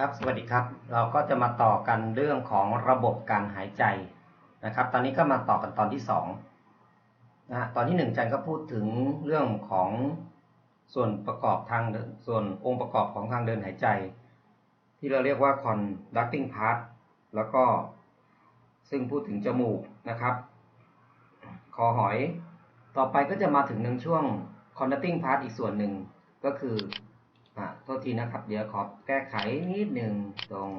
ครับ สวัสดีครับ เราก็จะมาต่อกันเรื่องของระบบการหายใจนะครับ ตอนนี้ก็มาต่อกันตอนที่สองนะฮะตอนที่หนึ่งจันก็พูดถึงเรื่องของส่วนประกอบทางส่วนองค์ประกอบของทางเดินหายใจ ที่เราเรียกว่า conducting part แล้วก็ซึ่งพูดถึงจมูกนะครับ คอหอย ต่อไปก็จะมาถึงในช่วง conducting part อีกส่วนหนึ่งก็คือ อ่าโทษทีนะครับ เดี๋ยวขอแก้ไขนิดหนึ่งตรง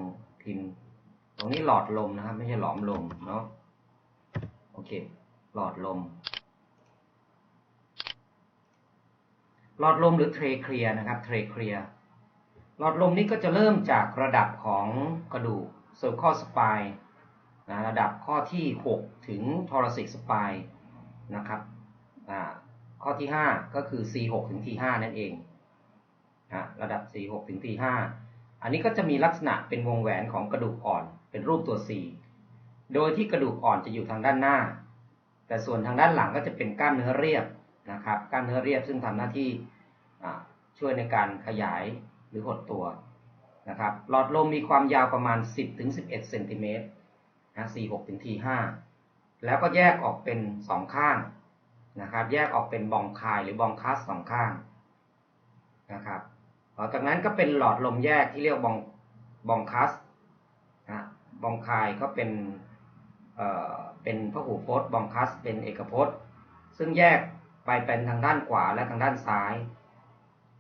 พิมพ์ ตรงนี้หลอดลมนะครับ ไม่ใช่หลอมลมเนาะโอเค หลอดลม หลอดลมหรือเทรเคลียนะครับเทรเคลียหลอดลมนี้ก็จะเริ่มจากระดับของกระดูกเซอร์คอสปายนะระดับข้อที่ 6 ถึงทอร c ิกสปายนะครับอ่าข้อที่ 5 ก็คือ C6 ถึง T5 นั่นเอง นะระดับ C6 ถึง T5 อันนี้ก็จะมีลักษณะเป็นวงแหวนของกระดูกอ่อน เป็นรูปตัว C โดยที่กระดูกอ่อนจะอยู่ทางด้านหน้า แต่ส่วนทางด้านหลังก็จะเป็นกล้ามเนื้อเรียบนะครับกล้ามเนื้อเรียบซึ่งทำหน้าที่ช่วยในการขยายหรือหดตัวนะครับหลอดลมมีความยาวประมาณ 10-11ถึงเซนติเมตรนะ46ถึง T5 แล้วก็แยกออกเป็น 2 ข้างนะครับ แยกออกเป็นบองคายหรือบองคัสสองข้างนะครับ ต่อจากนั้นก็เป็นหลอดลมแยกที่เรียกบองบองคัสนะบองคายก็เป็นเอ่อเป็นพหูพจน์บองคัสเป็นเอกพจน์ ซึ่งแยกไปเป็นทางด้านขวาและทางด้านซ้าย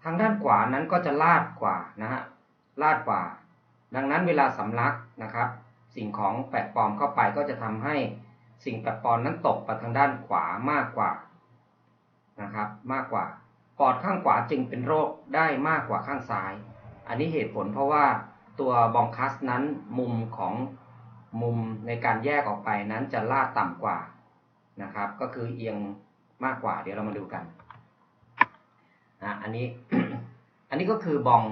ทางด้านขวานั้นก็จะลาดกว่านะฮะลาดกว่า ดังนั้นเวลาสำลักนะครับ สิ่งของแปลกปลอมเข้าไปก็จะทำให้สิ่งแปลกปลอมนั้นตกไปทางด้านขวามากกว่านะครับ มากกว่า ปอดข้างขวาจึงเป็นโรคได้มากกว่าข้างซ้าย อันนี้เหตุผลเพราะว่าตัวบองคัสนั้นมุมของมุมในการแยกออกไปนั้นจะลาดต่ำกว่านะครับ ก็คือเอียงมากกว่า เดี๋ยวเรามาดูกันนะอันนี้ อันนี้ก็คือบอง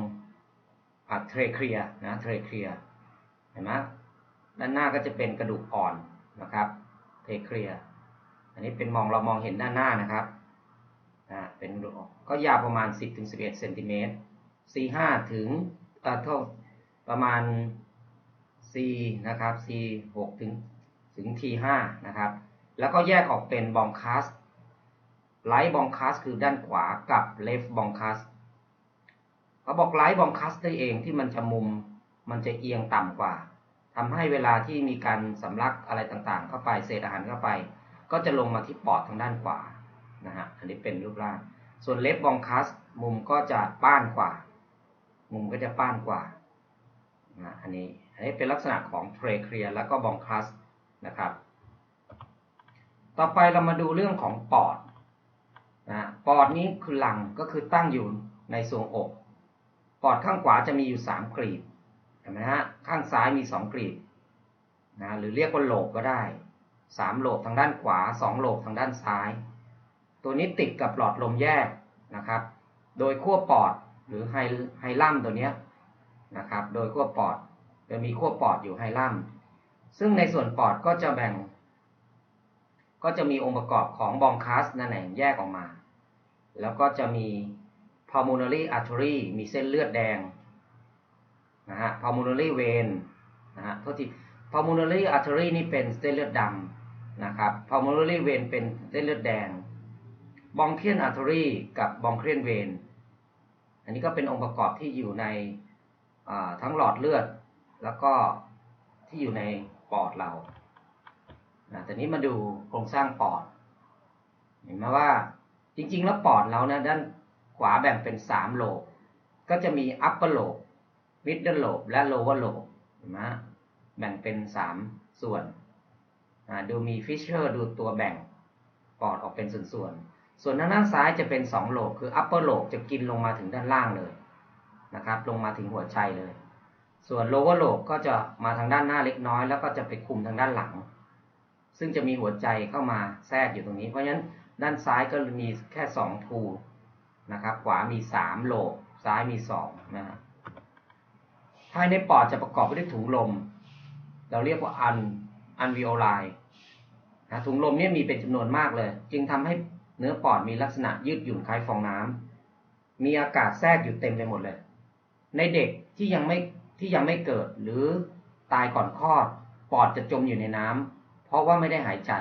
อัเทรเคลียนะเทรเคลียเห็นไหมด้านหน้าก็จะเป็นกระดูกอ่อนนะครับเทรเคลียอันนี้เป็นมองเรามองเห็นด้านหน้านะครับ นะเป็นรูกก็ยาวประมาณ 10-11ถึงเซนติเมตร C5 ถึงเอ่อเท่าประมาณ C นะครับ C6 ถึงถึง T5 นะครับ แล้วก็แยกออกเป็นบองคัสไลท์บองคัสคือด้านขวากับเลฟบองคัสเขาบอกไลท์บองคัสได้เองที่มันจะมุมมันจะเอียงต่ำกว่าทำให้เวลาที่มีการสำลักอะไรต่างๆ เข้าไปเศษอาหารเข้าไป ก็จะลงมาที่ปอดทางด้านขวา นะฮะอันนี้เป็นรูปร่าง ส่วนเลฟบบองคัสมุมก็จะป้านกว่า มุมก็จะป้านกว่านะอันนี้อันนี้เป็นลักษณะของเทรเคลียแล้วก็บองคัสนะครับ ต่อไปเรามาดูเรื่องของปอดนะปอดนี้คือหลังก็คือตั้งอยู่ในทรวงอก ปอดข้างขวาจะมีอยู่ 3กลีบเห็นไหมฮะข้างซ้ายมี 2กลีบนะหรือเรียกว่าโหลบก็ได้ 3โหลบทางด้านขวา 2โหลบทางด้านซ้าย ตัวนี้ติดกับหลอดลมแยกนะครับ โดยขั้วปอดหรือไฮไฮลัมตัวนี้นะครับ โดยขั้วปอดจะมีขั้วปอดอยู่ไฮลัมซึ่งในส่วนปอดก็จะแบ่ง ก็จะมีองค์ประกอบของบองคัสนั่นเองแยกออกมา แล้วก็จะมี pulmonary artery มีเส้นเลือดแดงนะฮะ pulmonary vein นะฮะโทษที pulmonary artery นี่เป็นเส้นเลือดดำนะครับ pulmonary vein เป็นเส้นเลือดแดง bronchial artery กับ bronchial vein อันนี้ก็เป็นองค์ประกอบที่อยู่ในทั้งหลอดเลือด แล้วก็ที่อยู่ในปอดเราแต่นี้มาดูโครงสร้างปอด เห็นไหมว่าจริง ๆ แล้วปอดเรานะด้านขวาแบ่งเป็นสามโลบก็จะมี upper lobe middle lobe และ lower lobe เห็นไหมแบ่งเป็นสามส่วน ดูมีฟิชเชอร์ดูตัวแบ่งปอดออกเป็นส่วนๆ ส่วนทางด้านซ้ายจะเป็นสองโลบคือ upper lobe จะกินลงมาถึงด้านล่างเลยนะครับ ลงมาถึงหัวใจเลย ส่วน lower lobe ก็จะมาทางด้านหน้าเล็กน้อย แล้วก็จะไปคุมทางด้านหลัง ซึ่งจะมีหัวใจเข้ามาแทรกอยู่ตรงนี้ เพราะฉะนั้นด้านซ้ายก็มีแค่สองทูนะครับ ขวามีสามโลบซ้ายมีสองนะฮะภายในปอดจะประกอบไปด้วยถุงลม เราเรียกว่าอันอันวิโอไลนะถุงลมนี่มีเป็นจำนวนมากเลย จึงทำให้ เนื้อปอดมีลักษณะยืดหยุ่นคล้ายฟองน้ำมีอากาศแทรกอยู่เต็มไปหมดเลย ในเด็กที่ยังไม่ที่ยังไม่เกิดหรือตายก่อนคลอด ปอดจะจมอยู่ในน้ำเพราะว่าไม่ได้หายใจ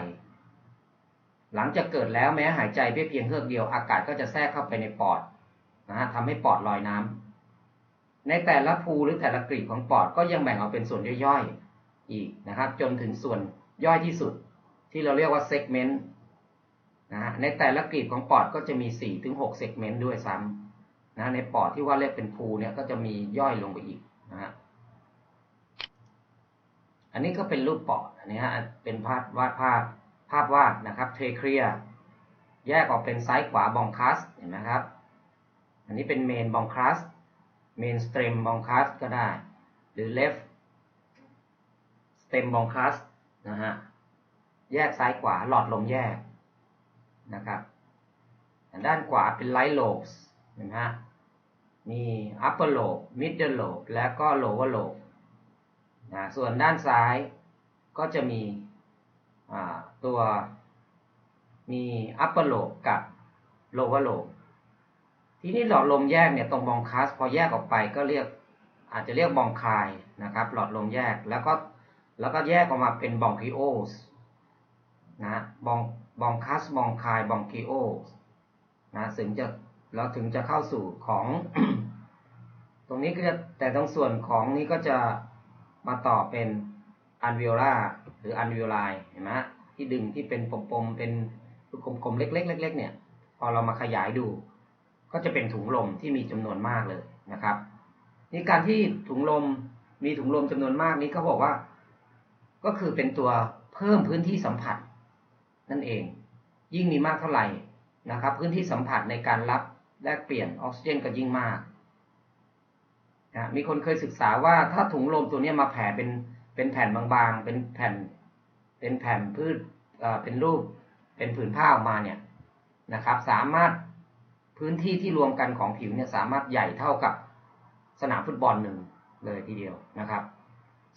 หลังจากเกิดแล้วแม้หายใจเพียงเฮือกเดียว อากาศก็จะแทรกเข้าไปในปอดนะฮะทำให้ปอดลอยน้ำในแต่ละภูหรือแต่ละกรีบของปอดก็ยังแบ่งออกเป็นส่วนย่อยๆอีกนะครับ จนถึงส่วนย่อยที่สุด ที่เราเรียกว่าเซกเมนต์ นะฮะในแต่ละกรีบของปอดก็จะมี4ถึง6เซกเมนต์ด้วยซ้ำนะในปอดที่ว่าเรียกเป็นภูเนี่ยก็จะมีย่อยลงไปอีกนะฮะอันนี้ก็เป็นรูปปอดอันนี้ฮะเป็นภาพวาดภาพภาพวาดนะครับเทเคลียแยกออกเป็นซ้ายขวาบองคัสเห็นไหมครับ อันนี้เป็นเมนบองคัสเมนสเตรมบองคัสก็ได้ หรือ left stem bronchus นะฮะแยกซ้ายขวาหลอดลมแยก นะครับ ด้านขวาเป็น light lobes เห็นไหมฮะมี upper lobe middle lobe และก็ lower lobe นะส่วนด้านซ้ายก็จะมีตัวมี upper lobe กับ lower lobe ทีนี้หลอดลมแยกเนี่ยตรงบองคัสพอแยกออกไปก็เรียกอาจจะเรียกบองคายนะครับ หลอดลมแยกแล้วก็แล้วก็แยกออกมาเป็นบองคิโอสนะบอง บองคัสบองคายบองคิโอนะถึงจะเราถึงจะเข้าสู่ของ ตรงนี้ก็จะแต่ตรงส่วนของนี้ก็จะมาต่อเป็นอันวิโอลาหรืออันวิโอไลเห็นไหมที่ดึงที่เป็นปมๆเป็นกลมๆเล็กๆเล็กๆเนี่ย พอเรามาขยายดู ก็จะเป็นถุงลมที่มีจำนวนมากเลยนะครับนี่การที่ถุงลมมีถุงลมจำนวนมากนี้เขาบอกว่า ก็คือเป็นตัวเพิ่มพื้นที่สัมผัส นั่นเอง ยิ่งมีมากเท่าไหร่นะครับ พื้นที่สัมผัสในการรับแลกเปลี่ยนออกซิเจนก็ยิ่งมากนะมีคนเคยศึกษาว่าถ้าถุงลมตัวนี้มาแผ่เป็นเป็นแผ่นบางๆ เป็นแผ่น เป็นแผ่นพืชเป็นรูป เป็นผืนผ้าออกมาเนี่ยนะครับ สามารถพื้นที่ที่รวมกันของผิวเนี่ยสามารถใหญ่เท่ากับสนามฟุตบอลหนึ่งเลยทีเดียวนะครับ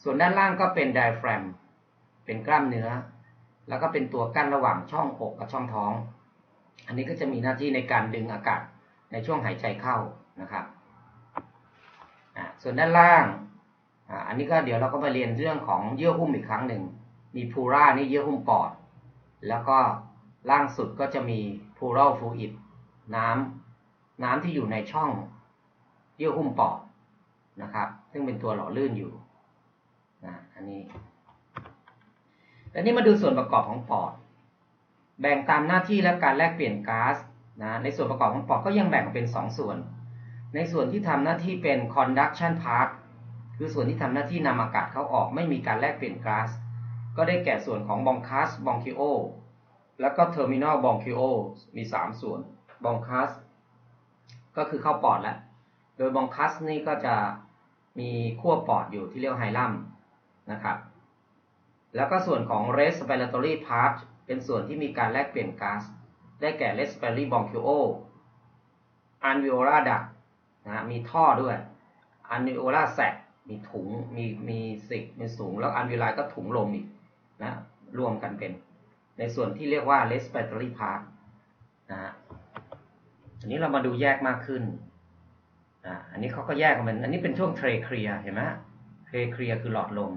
ส่วนด้านล่างก็เป็นไดแฟรม เป็นกล้ามเนื้อ แล้วก็เป็นตัวกั้นระหว่างช่องอกกับช่องท้อง อันนี้ก็จะมีหน้าที่ในการดึงอากาศในช่วงหายใจเข้านะครับ ส่วนด้านล่าง อันนี้ก็เดี๋ยวเราก็ไปเรียนเรื่องของเยื่อหุ้มอีกครั้งหนึ่ง มีพูรานี่เยื่อหุ้มปอด แล้วก็ล่างสุดก็จะมีพูรัลฟูอิดน้ำน้ำที่อยู่ในช่องเยื่อหุ้มปอดนะครับ ซึ่งเป็นตัวหล่อลื่นอยู่นะอันนี้ แล้วนี้มาดูส่วนประกอบของปอด แบ่งตามหน้าที่และการแลกเปลี่ยนก๊าซนะในส่วนประกอบของปอดก็ยังแบ่งเป็น 2 ส่วน ในส่วนที่ทำหน้าที่เป็น conduction part คือส่วนที่ทำหน้าที่นำอากาศเข้าออกไม่มีการแลกเปลี่ยนก๊าซก็ได้แก่ส่วนของ bronchus bronchio แล้วก็ terminal bronchio มี 3 ส่วน bronchus ก็คือเข้าปอดแล้วโดย bronchus นี่ก็จะมีขั้วปอดอยู่ที่เรียกไฮลัมนะครับ แล้วก็ส่วนของ respiratory part เป็นส่วนที่มีการแลกเปลี่ยนก๊าซได้แก่ respiratory bronchio alveolar duct นะมีท่อด้วย alveolar sac มีถุงมีมีสิกมีสูง แล้ว alveoli ก็ถุงลมอีกนะรวมกันเป็น ในส่วนที่เรียกว่า respiratory part นะฮะอันนี้เรามาดูแยกมากขึ้นอ่าอันนี้เขาก็แยกออกเป็นอันนี้เป็นช่วงเทรเคลียเห็นไหมเทรเคลียคือหลอดลม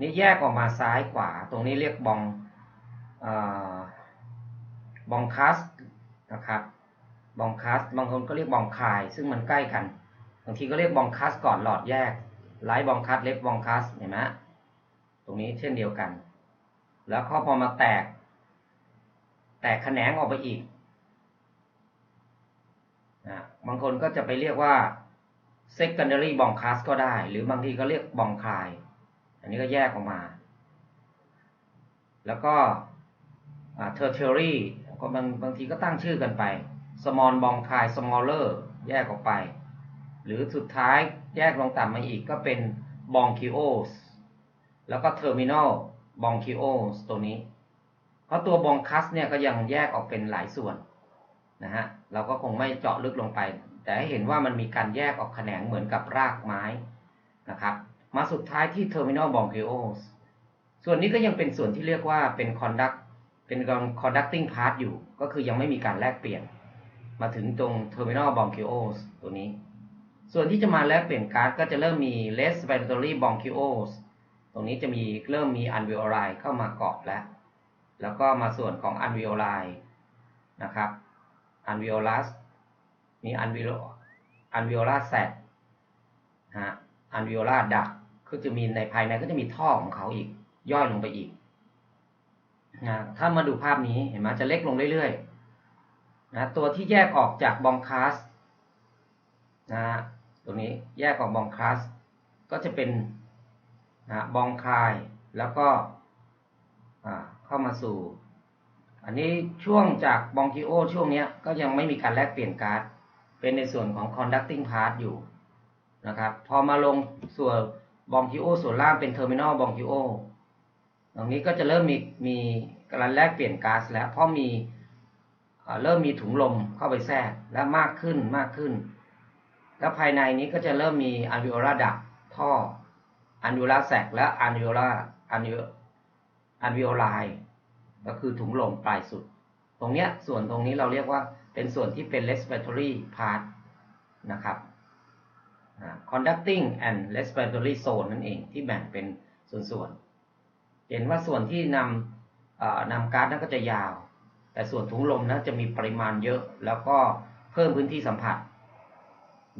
นี่แยกออกมาซ้ายขวา ตรงนี้เรียกบองบองคัสนะครับ บองคัส บางคนก็เรียกบองคาย ซึ่งมันใกล้กัน บางทีก็เรียกบองคัสก่อนหลอดแยก ไลท์บองคัส เล็บบองคัส เห็นไหมตรงนี้เช่นเดียวกัน แล้วข้อพอมาแตก แตกแขนงออกไปอีกนะบางคนก็จะไปเรียกว่า secondary bronchus ก็ได้ หรือบางทีก็เรียกบองคาย อันนี้ก็แยกออกมา แล้วก็ tertiary ก็บางบางทีก็ตั้งชื่อกันไป small bronchi smaller แยกออกไป หรือสุดท้ายแยกลงต่ำมาอีกก็เป็น bronchioles แล้วก็ terminal bronchioles ตัวนี้ เพราะตัว bronchus เนี่ยก็ยังแยกออกเป็นหลายส่วนนะฮะเราก็คงไม่เจาะลึกลงไป แต่ให้เห็นว่ามันมีการแยกออกแขนงเหมือนกับรากไม้นะครับ มาสุดท้ายที่ terminal bronchioles ส่วนนี้ก็ยังเป็นส่วนที่เรียกว่าเป็น conduct เป็น conducting part อยู่ ก็คือยังไม่มีการแลกเปลี่ยน มาถึงตรง terminal bronchioles ตัวนี้ ส่วนที่จะมาแลกเปลี่ยนก๊าซก็จะเริ่มมี respiratory bronchioles ตรงนี้จะมีเริ่มมี alveoli เข้ามาเกาะแล้ว แล้วก็มาส่วนของ alveoli นะครับ alveolus มี alveol alveolar sac ฮะ alveolar duct ก็จะมีในภายในก็จะมีท่อของเขาอีก ย่อยลงไปอีกนะถ้ามาดูภาพนี้เห็นไหมจะเล็กลงเรื่อยๆนะตัวที่แยกออกจากบองคาสนะตัวนี้แยกออกบองคาสก็จะเป็นนะบองคายแล้วก็เข้ามาสู่ อันนี้ช่วงจากบองคิโอช่วงนี้ก็ยังไม่มีการแลกเปลี่ยนก๊าซเป็นในส่วนของ conducting part อยู่นะครับ พอมาลงส่วน บองคิโอส่วนล่างเป็น terminal บองคิโอตรงนี้ก็จะเริ่มมีมีการแลกเปลี่ยนก๊าซแล้ว เพราะมีเริ่มมีถุงลมเข้าไปแทรกและมากขึ้นมากขึ้น แล้วภายในนี้ก็จะเริ่มมี alveolar duct ท่อ alveolar sac และ alveolar alveoli ก็คือถุงลมปลายสุด ตรงเนี้ยส่วนตรงนี้เราเรียกว่าเป็นส่วนที่เป็น respiratory part นะครับ conducting and respiratory zone นั่นเองที่แบ่งเป็นส่วนๆ เห็นว่าส่วนที่นำนำก๊าซนั้นก็จะยาว แต่ส่วนถุงลมนั้นจะมีปริมาณเยอะ แล้วก็เพิ่มพื้นที่สัมผัส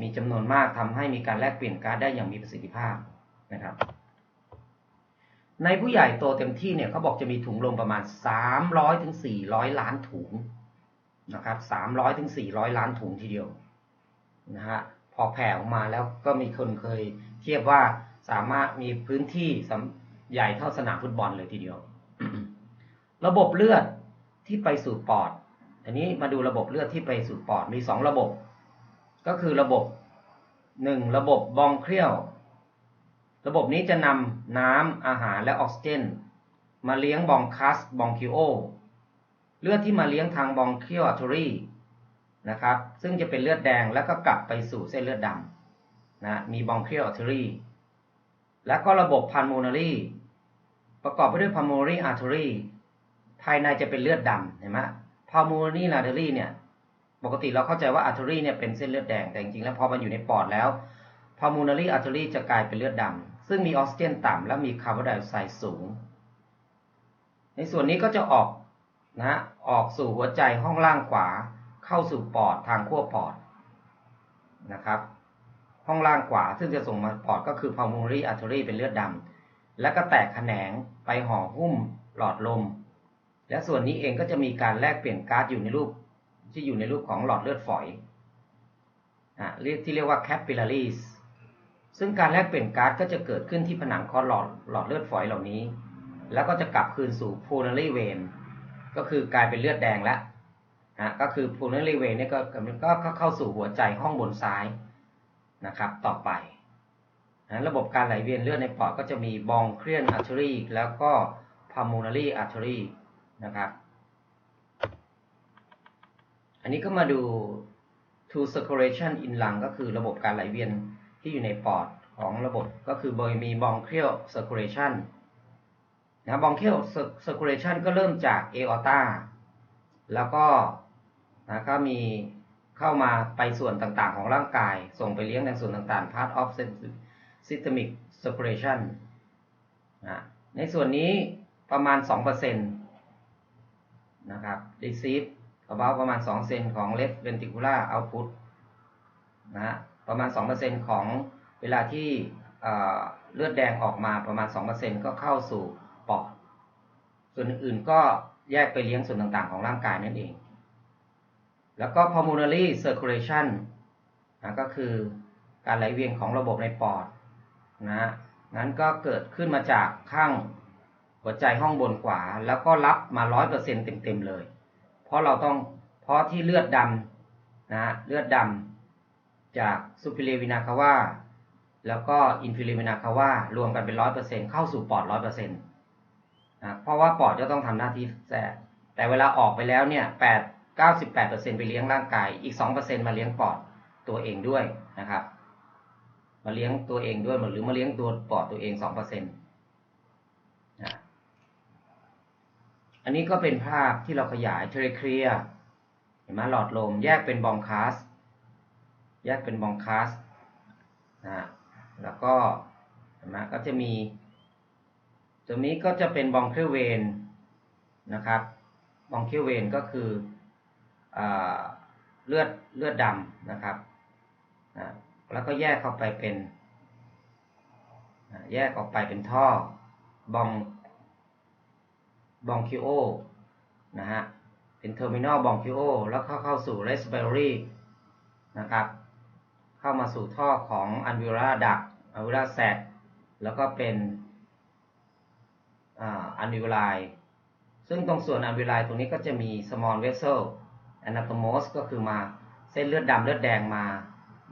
มีจำนวนมากทำให้มีการแลกเปลี่ยนก๊าซได้อย่างมีประสิทธิภาพนะครับ ในผู้ใหญ่โตเต็มที่เนี่ยเขาบอกจะมีถุงลมประมาณ 300ถึง400 ล้านถุงนะครับ300ถึง400 ล้านถุงทีเดียวนะฮะ พอแผ่ออกมาแล้วก็มีคนเคย เทียบว่าสามารถมีพื้นที่ใหญ่เท่าสนามฟุตบอลเลยทีเดียว ระบบเลือดที่ไปสู่ปอด อันนี้มาดูระบบเลือดที่ไปสู่ปอดมีสองระบบ ก็คือระบบหนึ่งระบบบองเครียว ระบบนี้จะนำน้ำอาหารและออกซิเจน มาเลี้ยงบองคัสบองคิโอ เลือดที่มาเลี้ยงทางบองเคิโออัตรี นะครับ ซึ่งจะเป็นเลือดแดงแล้วก็กลับไปสู่เส้นเลือดดำนะมีบองคิโออัตรีและก็ระบบพันโมนารีประกอบไปด้วยพันโมนารีอาร์เทอรีภายในจะเป็นเลือดดำเห็นไหมพันโมนารีอาร์เทอรีเนี่ยปกติเราเข้าใจว่าอาร์เทอรีเนี่ยเป็นเส้นเลือดแดงแต่จริงๆแล้วพอมันอยู่ในปอดแล้วพามูนารีอาร์เทอรีจะกลายเป็นเลือดดำซึ่งมีออกซิเจนต่ำและมีคาร์บอนไดออกไซด์สูง ในส่วนนี้ก็จะออกนะออกสู่หัวใจห้องล่างขวา เข้าสู่ปอดทางขั้วปอดนะครับ ห้องล่างขวาซึ่งจะส่งมาปอดก็คือ pulmonary artery เป็นเลือดดำและก็แตกแขนงไปห่อหุ้มหลอดลม และส่วนนี้เองก็จะมีการแลกเปลี่ยนก๊าซอยู่ในรูป ที่อยู่ในรูปของหลอดเลือดฝอยอะเรียกที่เรียกว่า capillaries ซึ่งการแลกเปลี่ยนก๊าซก็จะเกิดขึ้นที่ผนังคอหลอดหลอดเลือดฝอยเหล่านี้ แล้วก็จะกลับคืนสู่ pulmonary vein ก็คือกลายเป็นเลือดแดงแล้ว นะก็คือ pulmonary vein นี่ก็ก็เข้าสู่หัวใจห้องบนซ้ายนะครับ ต่อไปนะระบบการไหลเวียนเลือดในปอดก็จะมี bronchial artery แล้วก็ pulmonary artery นะครับ อันนี้ก็มาดู to circulation in lung ก็คือระบบการไหลเวียนที่อยู่ในปอดของระบบก็คือโดยมี bronchial circulation นะ bronchial circulation ก็เริ่มจาก aorta แล้วก็ นะก็มีเข้ามาไปส่วนต่างๆ ของร่างกาย ส่งไปเลี้ยงในส่วนต่างๆ part of systemic circulation นะในส่วนนี้ประมาณ 2%นะครับ receive about ประมาณ2เซนของ left ventricular output นะฮะประมาณ 2%ของเวลาที่เลือดแดงออกมาประมาณ 2%ก็เข้าสู่ปอด ส่วนอื่นๆก็แยกไปเลี้ยงส่วนต่างๆ ของร่างกายนั่นเอง แล้วก็ pulmonary circulation นะก็คือการไหลเวียนของระบบในปอดนะนั้นก็เกิดขึ้นมาจากข้างหัวใจห้องบนขวา แล้วก็รับมา100%เต็มๆเลย เพราะเราต้องเพราะที่เลือดดำนะเลือดดำจากซูปิเลวินาคาวาแล้วก็อินฟิลิวินาคาวารวมกันเป็นร้อยเปอร์เซ็นเข้าสู่ปอดร้อยเปอร์เซ็นต์นะเพราะว่าปอดจะต้องทำหน้าที่แทรกแต่เวลาออกไปแล้วเนี่ยแปด เก้าสิบแปดเปอร์เซ็นไปเลี้ยงร่างกาย อีกสองเปอร์เซ็นมาเลี้ยงปอดตัวเองด้วยนะครับ มาเลี้ยงตัวเองด้วยหรือมาเลี้ยงตัวปอดตัวเองสองเปอร์เซ็นต์อันนี้ก็เป็นภาพที่เราขยายเทเรเคลียเห็นไหมหลอดลมแยกเป็นบองคาส แยกเป็นบองคาสนะฮะแล้วก็เห็นไหมก็จะมีตรงนี้ก็จะเป็นบองเคลเวนนะครับ บองเคลเวนก็คือ เลือดเลือดดำนะครับนะแล้วก็แยกเข้าไปเป็นแยกออกไปเป็นท่อบองบองคิโอนะฮะเป็นเทอร์มินอลบองคิโอแล้วเข้าเข้าสู่เรสเ r อรี่นะครับเข้ามาสู่ท่อของอันวิราดักอันวิราแซดแล้วก็เป็นอันวิไลซึ่งตรงส่วนอันวิไลตรงนี้ก็จะมี small vessel anatomos ก็คือมาเส้นเลือดดำเลือดแดงมา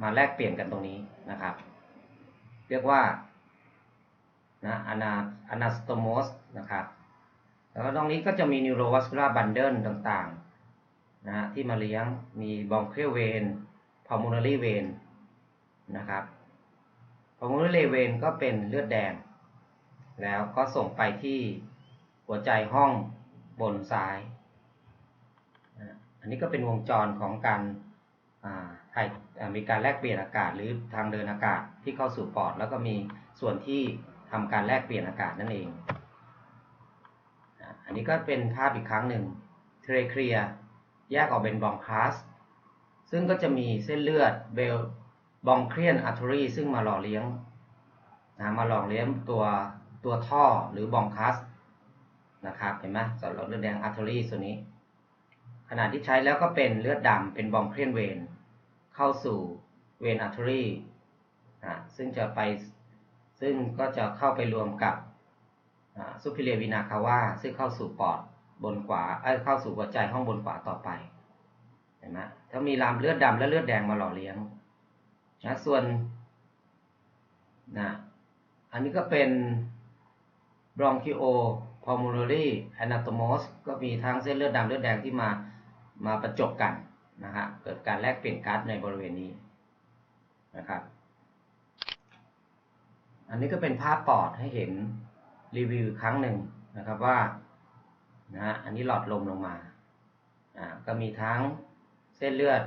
มาแลกเปลี่ยนกันตรงนี้นะครับ เรียกว่านะอนาอนาสโตมสนะครับแล้วตรงนี้ก็จะมี neurovascular bundle ต่างๆนะที่มาเลี้ยงมี bronchial vein pulmonary vein นะครับ pulmonary vein ก็เป็นเลือดแดง แล้วก็ส่งไปที่หัวใจห้องบนซ้าย อันนี้ก็เป็นวงจรของการถ่ายมีการแลกเปลี่ยนอากาศหรือทางเดินอากาศที่เข้าสู่ปอด แล้วก็มีส่วนที่ทำการแลกเปลี่ยนอากาศนั่นเอง อันนี้ก็เป็นภาพอีกครั้งหนึ่งเทรเคลียแยกออกเป็นบองคลาสซึ่งก็จะมีเส้นเลือดเบลบองเครียนอัตรีซึ่งมาหล่อเลี้ยงนะมาหล่อเลี้ยงตัวตัวท่อหรือบองคลาสนะครับเห็นไหมสารหลอดเลือดแดงอัตรีส่วนนี้ ขณะที่ใช้แล้วก็เป็นเลือดดำเป็นบองเครียนเวนเข้าสู่เวนอัตรีซึ่งจะไปซึ่งก็จะเข้าไปรวมกับซูพิเลียวินาคาวาซึ่งเข้าสู่ปอดบนขวาเอ้เข้าสู่หัวใจห้องบนขวาต่อไปเห็นไหมถ้ามีลามเลือดดำและเลือดแดงมาหล่อเลี้ยงนะส่วนนะอันนี้ก็เป็น bronchio pulmonary anatomos ก็มีทั้งเส้นเลือดดำเลือดแดงที่มา มาประจบกันนะฮะเกิดการแลกเปลี่ยนก๊าซในบริเวณนี้นะครับ อันนี้ก็เป็นภาพปอดให้เห็นรีวิวครั้งหนึ่งนะครับว่านะอันนี้หลอดลมลงมาอ่าก็มีทั้งเส้นเลือด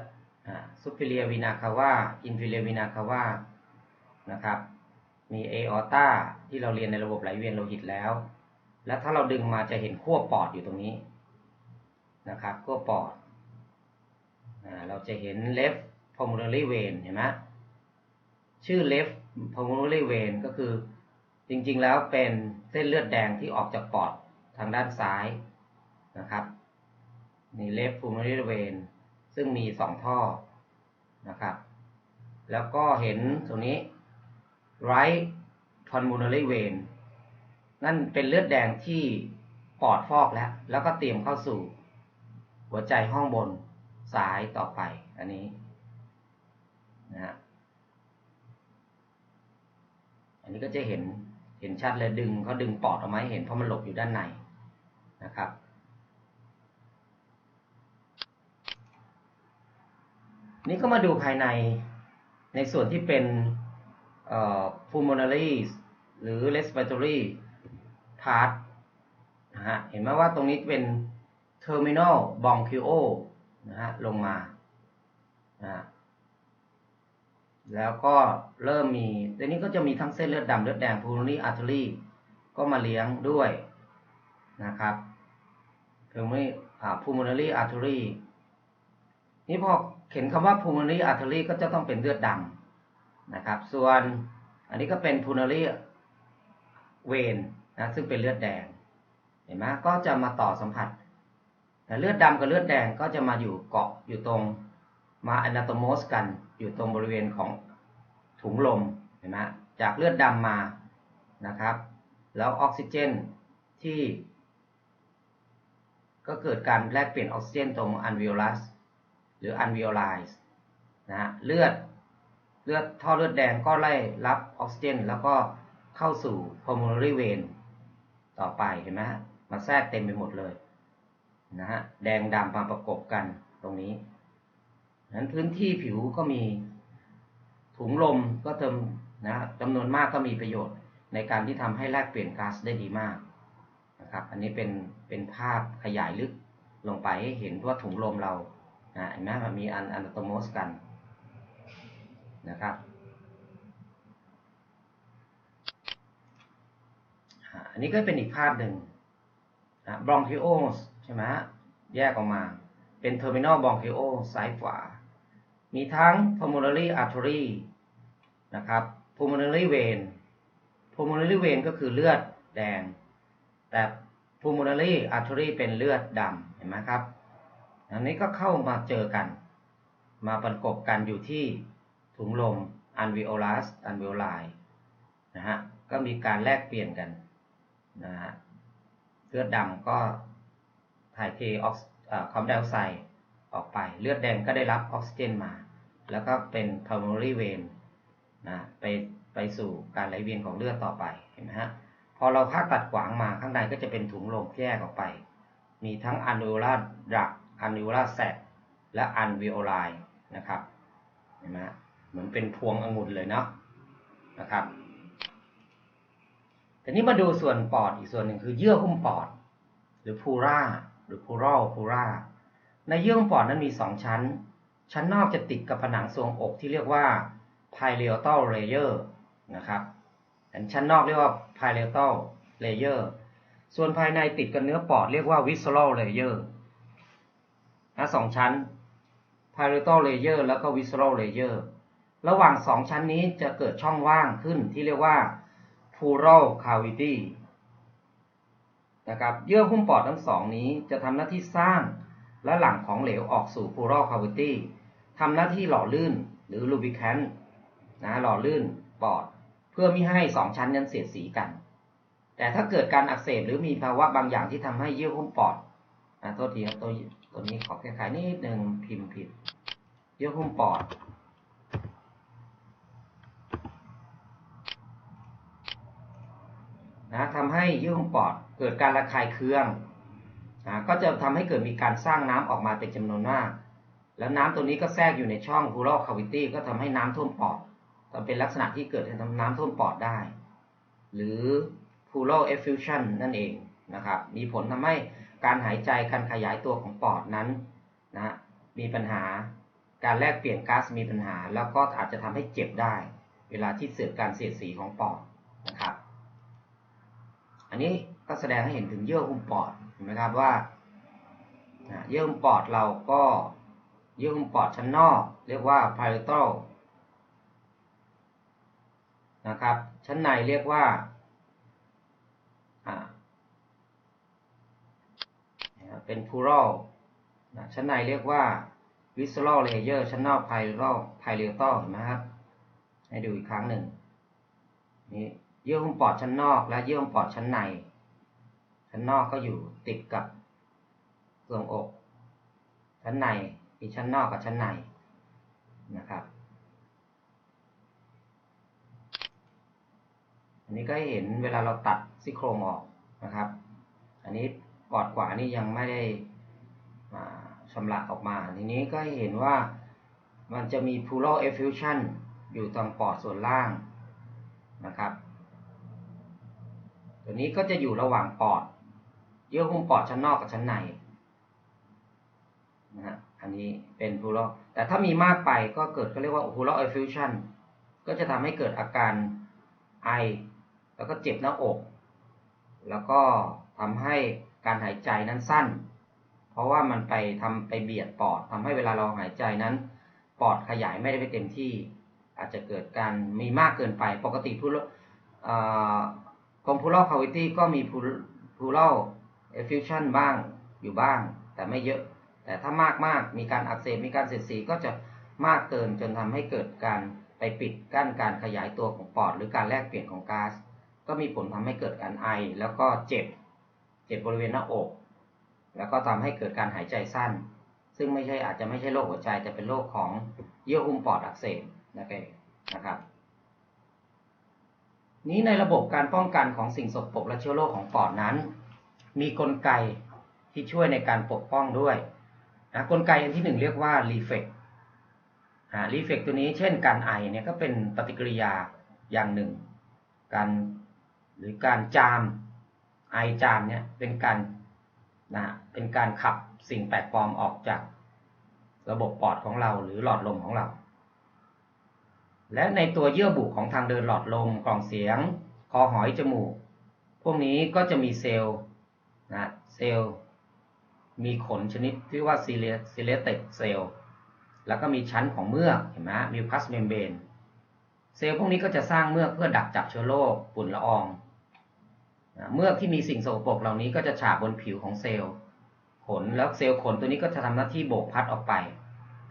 อ่าซุปเปเรียวินาคาวาอินฟิเลียวินาคาวานะครับมีเอออต้าที่เราเรียนในระบบไหลเวียนโลหิตแล้ว แล้วถ้าเราดึงมาจะเห็นขั้วปอดอยู่ตรงนี้นะครับขั้วปอด เราจะเห็นเลฟพอมูลารีเวนเห็นไหมชื่อเลฟ pulmonary vein ก็คือจริงๆแล้วเป็นเส้นเลือดแดงที่ออกจากปอดทางด้านซ้ายนะครับนี่ left pulmonary vein ซึ่งมีสองท่อนะครับแล้วก็เห็นตรงนี้ right pulmonary vein นั่นเป็นเลือดแดงที่ปอดฟอกแล้ว แล้วก็เตรียมเข้าสู่ หัวใจห้องบน ซ้ายต่อไป อันนี้นะฮะอันนี้ก็จะเห็นเห็นชัดเลยดึงเขาดึงปอดออกมาให้เห็นเพราะมันหลบอยู่ด้านในนะครับ นี่ก็มาดูภายในในส่วนที่เป็น pulmonary หรือ respiratory part นะฮะเห็นไหมว่าตรงนี้เป็น terminal bronchial นะฮะลงมานะแล้วก็เริ่มมีในนี้ก็จะมีทั้งเส้นเลือดดำเลือดแดง pulmonary artery ก็มาเลี้ยงด้วยนะครับ pulmonary pulmonary artery นี่พอเห็นคำว่า pulmonary artery ก็จะต้องเป็นเลือดดำนะครับ ส่วนอันนี้ก็เป็น pulmonary vein นะซึ่งเป็นเลือดแดงเห็นไหมก็จะมาต่อสัมผัส แต่เลือดดำกับเลือดแดงก็จะมาอยู่เกาะอยู่ตรงมาอนาโตมสกันอยู่ตรงบริเวณของถุงลมเห็นไหมจากเลือดดำมานะครับ แล้วออกซิเจนที่ ก็เกิดการแลกเปลี่ยนออกซิเจนตรงอันวิโอลัสหรืออันวิโอไลส์นะเลือดเลือดท่อเลือดแดงก็ไล่รับออกซิเจนแล้วก็เข้าสู่ pulmonary vein ต่อไปเห็นไหมมาแทรกเต็มไปหมดเลย นะฮะแดงดำมาประกบกันตรงนี้นั้นพื้นที่ผิวก็มีถุงลมก็เติมนะจำนวนมากก็มีประโยชน์ ในการที่ทำให้แลกเปลี่ยนก๊าซได้ดีมากนะครับ อันนี้เป็นเป็นภาพขยายลึกลงไปให้เห็นว่าถุงลมเรานะเห็นไหมมันมีอันอันโตโมสกันนะครับอันนี้ก็เป็นอีกภาพหนึ่งนะบรองคิโอส ใช่ไหมแยกออกมา เป็น terminal bronchiole ซ้ายขวา มีทั้ง pulmonary artery นะครับ pulmonary vein pulmonary vein ก็คือเลือดแดง แต่ pulmonary artery เป็นเลือดดำเห็นไหมครับ อันนี้ก็เข้ามาเจอกัน มาประกบกันอยู่ที่ถุงลม alveolus alveoli นะฮะ ก็มีการแลกเปลี่ยนกันนะฮะ เลือดดำก็ ถ่ายเทออกคาร์บอนไดออกไซด์ออกไป เลือดแดงก็ได้รับออกซิเจนมา แล้วก็เป็น pulmonary vein นะไปไปสู่การไหลเวียนของเลือดต่อไปเห็นไหมฮะพอเราภาคตัดขวางมาข้างในก็จะเป็นถุงลมแยกออกไป มีทั้ง alveolar duct alveolar sac และ alveoli นะครับเห็นไหมเหมือนเป็นพวงองุ่นเลยเนาะนะครับทีนี้มาดูส่วนปอดอีกส่วนหนึ่งคือเยื่อหุ้มปอด หรือพูรา หรือพูร a ลพูราในเยื่อหุ้มปอดนั้นมีสองชั้น ชั้นนอกจะติดกับผนังทรวงอกที่เรียกว่า parietal layer นะครับชั้นนอกเรียกว่า parietal layer ส่วนภายในติดกับเนื้อปอดเรียกว่า visceral layer นะสองชั้น parietal layer แล้วก็ visceral layer ระหว่างสองชั้นนี้จะเกิดช่องว่างขึ้นที่เรียกว่า pleural cavity นะครับเยื่อหุ้มปอดทั้งสองนี้จะทำหน้าที่สร้างและหลั่งของเหลวออกสู่ pleural cavity ทำหน้าที่หล่อลื่นหรือ lubricant นะหล่อลื่นปอด เพื่อไม่ให้สองชั้นนั้นเสียดสีกัน แต่ถ้าเกิดการอักเสบหรือมีภาวะบางอย่างที่ทำให้เยื่อหุ้มปอดนะโทษทีครับตัวตัวนี้ขอแก้ไขนิดหนึ่งพิมพ์ผิด เยื่อหุ้มปอดนะทำให้เยื่อหุ้มปอด เกิดการระคายเคืองนะก็จะทำให้เกิดมีการสร้างน้ำออกมาเป็นจำนวนมาก แล้วน้ำตัวนี้ก็แทรกอยู่ในช่อง pleural cavity ก็ทำให้น้ำท่วมปอดจะเป็นลักษณะที่เกิดทำน้ำท่วมปอดได้ หรือ pleural effusion นั่นเองนะครับ มีผลทำให้การหายใจการขยายตัวของปอดนั้นนะมีปัญหาการแลกเปลี่ยนก๊าซมีปัญหา แล้วก็อาจจะทำให้เจ็บได้ เวลาที่เสื่อมการเสียดสีของปอดนะครับ อันนี้ก็แสดงให้เห็นถึงเยื่อหุ้มปอดเห็นไหมครับว่าเยื่อหุ้มปอดเราก็เยื่อหุ้มปอดชั้นนอก เรียกว่า parietal นะครับ ชั้นในเรียกว่าเป็น plural นะชั้นในเรียกว่า visceral layer ชั้นนอก parietal parietal เห็นไหมครับ ให้ดูอีกครั้งหนึ่งนี่ เยื่อหุ้มปอดชั้นนอกและเยื่อหุ้มปอดชั้นใน ชั้นนอกก็อยู่ติดกับทรวงอก ชั้นในมีชั้นนอกกับชั้นในนะครับ อันนี้ก็เห็นเวลาเราตัดซี่โครงออกนะครับ อันนี้ปอดขวานี่ยังไม่ได้ชำระออกมา ทีนี้ก็เห็นว่ามันจะมี pleural effusion อยู่ตรงปอดส่วนล่างนะครับ ตัวนี้ก็จะอยู่ระหว่างปอด เยื่อหุ้มปอดชั้นนอกกับชั้นในนะฮะอันนี้เป็น pleural แต่ถ้ามีมากไปก็เกิดเขาเรียกว่า pleural effusion ก็จะทำให้เกิดอาการไอ แล้วก็เจ็บหน้าอก แล้วก็ทำให้การหายใจนั้นสั้น เพราะว่ามันไปทำไปเบียดปอดทำให้เวลาเราหายใจนั้น ปอดขยายไม่ได้ไปเต็มที่ อาจจะเกิดการมีมากเกินไป ปกติพูด คอมพูล a คาวิตี้ก็มีพูล a เอฟฟิวชันบ้างอยู่บ้าง แต่ไม่เยอะ แต่ถ้ามากมากมีการอักเสบมีการเสียดสีก็จะมากเกินจนทำให้เกิดการไปปิดกั้นการขยายตัวของปอด หรือการแลกเปลี่ยนของก๊าซก็มีผลทำให้เกิดการไอ แล้วก็เจ็บ เจ็บบริเวณหน้าอก แล้วก็ทำให้เกิดการหายใจสั้น ซึ่งไม่ใช่อาจจะไม่ใช่โรคหัวใจแต่เป็นโรคของเยื่อหุ้มปอดอักเสบนะครับ นี้ในระบบการป้องกันของสิ่งสกปรกและเชื้อโรคของปอดนั้น มีกลไกที่ช่วยในการปกป้องด้วยนะกลไกอันที่หนึ่งเรียกว่ารีเฟกรีเฟกตัวนี้เช่นการไอเนี่ยก็เป็นปฏิกิริยาอย่างหนึ่ง การหรือการจามไอจามเนี่ยเป็นการนะเป็นการขับสิ่งแปลกปลอมออกจากระบบปอดของเราหรือหลอดลมของเรา และในตัวเยื่อบุของทางเดินหลอดลมกล่องเสียง คอหอยจมูก พวกนี้ก็จะมีเซลล์นะเซลล์มีขนชนิดที่ว่าซีเลซีเลเต็ดเซลล์แล้วก็มีชั้นของเมือกเห็นไหมมิวคัสเมมเบนเซลล์พวกนี้ก็จะสร้างเมือกเพื่อดักจับเชื้อโรคฝุ่นละอองนะเมือกที่มีสิ่งโสโครกเหล่านี้ก็จะฉาบบนผิวของเซลล์ขนแล้วเซลล์ขนตัวนี้ก็จะทำหน้าที่โบกพัดออกไป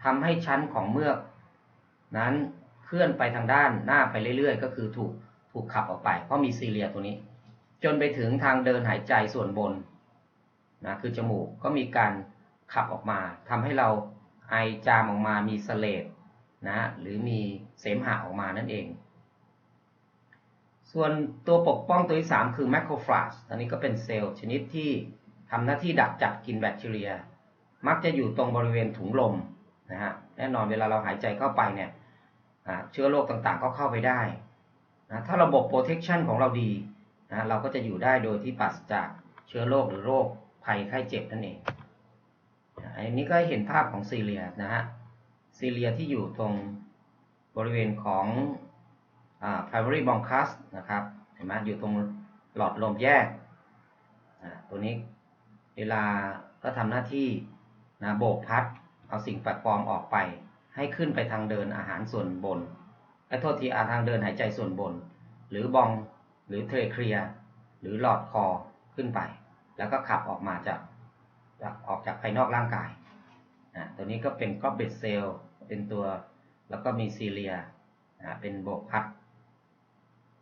ทำให้ชั้นของเมือก นั้น เคลื่อนไปทางด้านหน้าไปเรื่อยๆ ก็คือถูกถูกขับออกไป เพราะมีซีเลียตัวนี้ จนไปถึงทางเดินหายใจส่วนบนนะคือจมูกก็มีการขับออกมาทำให้เราไอจามออกมามีสเลดนะหรือมีเสมหะออกมานั่นเอง ส่วนตัวปกป้องตัวที่ 3 คือแมคโครฟาจอันนี้ก็เป็นเซลล์ชนิดที่ทำหน้าที่ดักจับกินแบคทีเรีย มักจะอยู่ตรงบริเวณถุงลมนะฮะแน่นอนเวลาเราหายใจเข้าไปเนี่ย เชื้อโรคต่างๆ ก็เข้าไปได้นะถ้าระบบ protection ของเราดีนะเราก็จะอยู่ได้โดยที่ปราศจากเชื้อโรคหรือโรคภัยไข้เจ็บนั่นเองอันนี้ก็เห็นภาพของซีเรียนะฮะซีเรียที่อยู่ตรงบริเวณของอ่า primary bronchus นะครับเห็นไหมอยู่ตรงหลอดลมแยกตัวนี้เวลาก็ทำหน้าที่นะโบกพัด เอาสิ่งแปลกปลอมออกไป ให้ขึ้นไปทางเดินอาหารส่วนบนไอ้โทษทีอาทางเดินหายใจส่วนบน หรือบอง หรือเทรเคลีย หรือหลอดคอขึ้นไป แล้วก็ขับออกมาจากออกจากภายนอกร่างกายนะตัวนี้ก็เป็นกรอบเบตเซลเป็นตัวแล้วก็มีซีเลียนะเป็นโบกพัด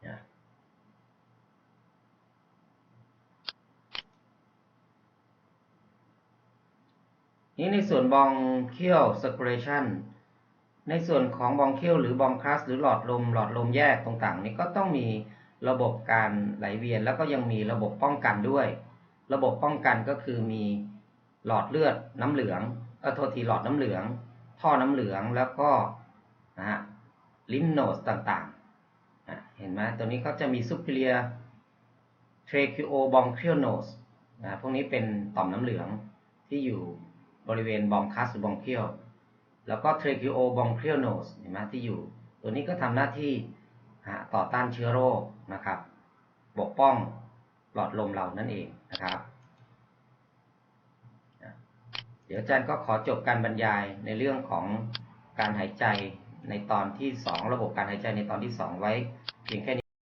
นะนี่ในส่วนบองเคียว circulation ในส่วนของบองเคียวหรือบองคัสหรือหลอดลม หลอดลมแยกต่างๆนี้ก็ต้องมีระบบการไหลเวียนแล้วก็ยังมีระบบป้องกันด้วย ระบบป้องกันก็คือมีหลอดเลือดน้ำเหลืองเออโทษทีหลอดน้ำเหลือง ท่อน้ำเหลืองแล้วก็นะฮะลิมโนสต่างๆ เห็นไหมตัวนี้เขาจะมี superior tracheobronchial nose นะพวกนี้เป็นต่อมน้ำเหลืองที่อยู่บริเวณบองคัสหรือบองเคียว แล้วก็ tracheobronchial nose เห็นไหมที่อยู่ ตัวนี้ก็ทำหน้าที่ต่อต้านเชื้อโรคนะครับ ปกป้องหลอดลมเรานั่นเองนะครับ เดี๋ยวอาจารย์ก็ขอจบการบรรยายในเรื่องของการหายใจในตอนที่ 2 ระบบการหายใจในตอนที่ 2 ไว้เพียงแค่นี้